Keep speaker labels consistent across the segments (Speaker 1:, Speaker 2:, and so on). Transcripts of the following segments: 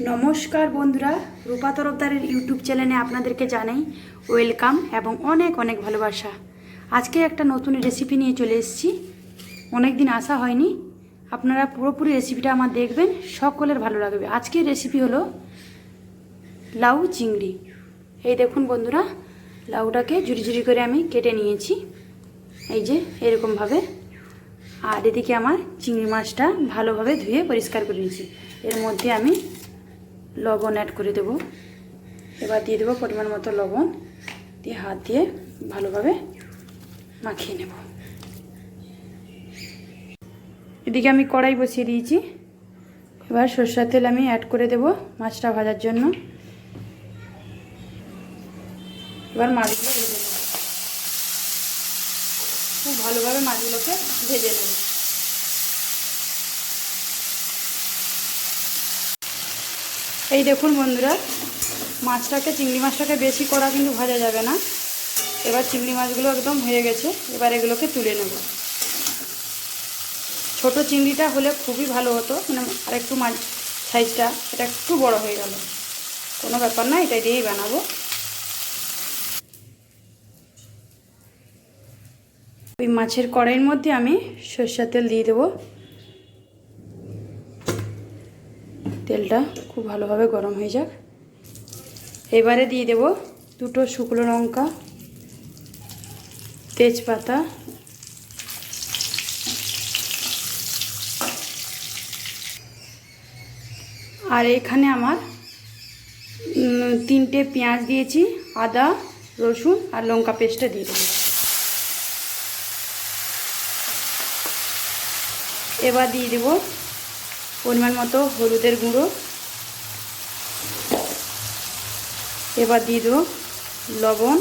Speaker 1: নমস্কার বন্ধুরা, রূপা তরফদারের ইউটিউব চ্যানেলে আপনাদেরকে জানাই ওয়েলকাম এবং অনেক অনেক ভালোবাসা। আজকে একটা নতুন রেসিপি নিয়ে চলে এসেছি। অনেক দিন আসা হয়নি। আপনারা পুরোপুরি রেসিপিটা আমার দেখবেন, সকলের ভালো লাগবে। আজকের রেসিপি হলো লাউ চিংড়ি। এই দেখুন বন্ধুরা, লাউটাকে ঝুরি ঝুরি করে আমি কেটে নিয়েছি। এই যে, এরকমভাবে। আর এদিকে আমার চিংড়ি মাছটা ভালোভাবে ধুয়ে পরিষ্কার করে নিয়েছি। এর মধ্যে আমি লবণ অ্যাড করে দেব। এবার দিয়ে দেবো পরিমাণ মতো লবণ। দিয়ে হাত দিয়ে ভালোভাবে মাখিয়ে নেব। এদিকে আমি কড়াই বসিয়ে দিয়েছি। এবার সরষের তেল আমি অ্যাড করে দেব মাছটা ভাজার জন্য। এবার মাছগুলো ভেজে নেব। খুব ভালোভাবে মাছগুলোকে ভেজে নেব। এই দেখুন বন্ধুরা, মাছটাকে, চিংড়ি মাছটাকে বেশি কড়া কিন্তু ভাজা যাবে না। এবার চিংড়ি মাছগুলো একদম হয়ে গেছে, এবার এগুলোকে তুলে নেব। ছোট চিংড়িটা হলে খুবই ভালো হতো মানে আর একটু মাছ সাইজটা, এটা একটু বড় হয়ে গেল। কোনো ব্যাপার না, এটা দিয়েই বানাবো। ওই মাছের কড়াইয়ের মধ্যে আমি সরষের তেল দিয়ে দেবো। তেলটা খুব ভালোভাবে গরম হয়ে যাক। এবারে দিয়ে দেব দুটো শুকনো লঙ্কা, তেজপাতা, আর এখানে আমার তিনটে পেঁয়াজ দিয়েছি, আদা, রসুন আর লঙ্কা পেস্টটা দিয়ে দেবো। এবার দিয়ে দেবো পরিমাণ মতো হলুদের গুঁড়ো। এবার দিয়ে দেবো লবণ।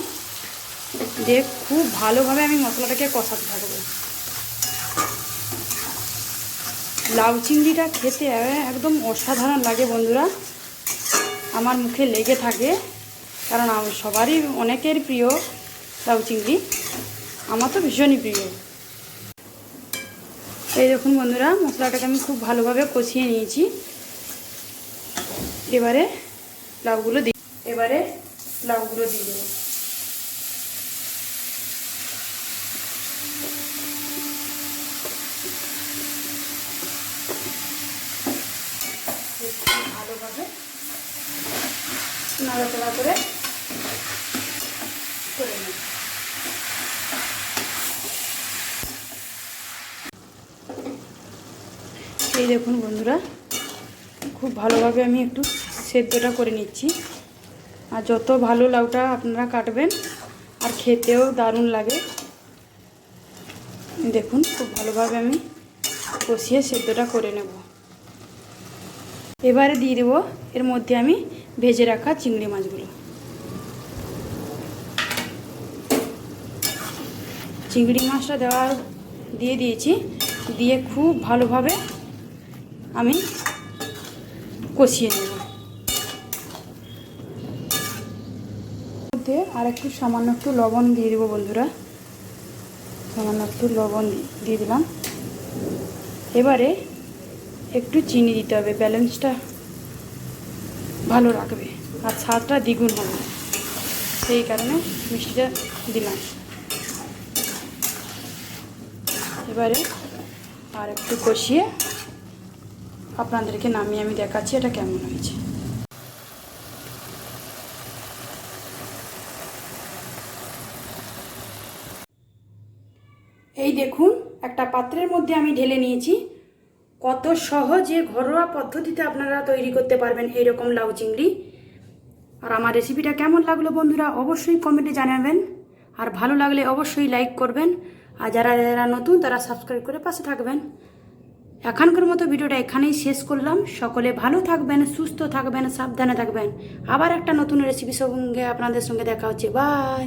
Speaker 1: দিয়ে খুব ভালোভাবে আমি মশলাটাকে কষাতে থাকব। লাউ চিংড়িটা খেতে একদম অসাধারণ লাগে বন্ধুরা। আমার মুখে লেগে থাকে, কারণ সবারই অনেকের প্রিয় লাউ চিংড়ি। আমার তো ভীষণই প্রিয়। এই দেখুন বন্ধুরা, মশলাটাকে আমি খুব ভালোভাবে কষিয়ে নিয়েছি। এবারে লাউগুলো দিই এবারে লাউগুলো দিয়ে দেবো। ভালোভাবে নাড়াচাড়া করে করে নেব এই দেখুন বন্ধুরা, খুব ভালোভাবে আমি একটু সেদ্ধটা করে নিচ্ছি। আর যত ভালো লাউটা আপনারা কাটবেন, আর খেতেও দারুণ লাগে। দেখুন, খুব ভালোভাবে আমি কষিয়ে সেদ্ধটা করে নেব। এবারে দিয়ে দেবো, এর মধ্যে আমি ভেজে রাখা চিংড়ি মাছগুলো। চিংড়ি মাছটা দেওয়ার, দিয়ে দিয়েছি। দিয়ে খুব ভালোভাবে আমি কষিয়ে নেব। মধ্যে আর একটু সামান্য একটু লবণ দিয়ে দেবো বন্ধুরা। সামান্য একটু লবণ দিয়ে দিলাম। এবারে একটু চিনি দিতে হবে, ব্যালেন্সটা ভালো রাখবে আর স্বাদটা দ্বিগুণ হবে। সেই কারণে মিষ্টিটা দিলাম। এবারে আর একটু কষিয়ে আপনাদেরকে নামিয়ে আমি দেখাচ্ছি এটা কেমন হয়েছে। এই দেখুন, একটা পাত্রের মধ্যে আমি ঢেলে নিয়েছি। কত সহজে ঘরোয়া পদ্ধতিতে আপনারা তৈরি করতে পারবেন এইরকম লাউ চিংড়ি। আর আমার রেসিপিটা কেমন লাগল বন্ধুরা, অবশ্যই কমেন্টে জানাবেন। আর ভালো লাগলে অবশ্যই লাইক করবেন। আর যারা যারা নতুন, তারা সাবস্ক্রাইব করে পাশে থাকবেন। এখনকার মতো ভিডিওটা এখানেই শেষ করলাম। সকলে ভালো থাকবেন, সুস্থ থাকবেন, সাবধানে থাকবেন। আবার একটা নতুন রেসিপি সঙ্গে আপনাদের সঙ্গে দেখা হচ্ছে। বাই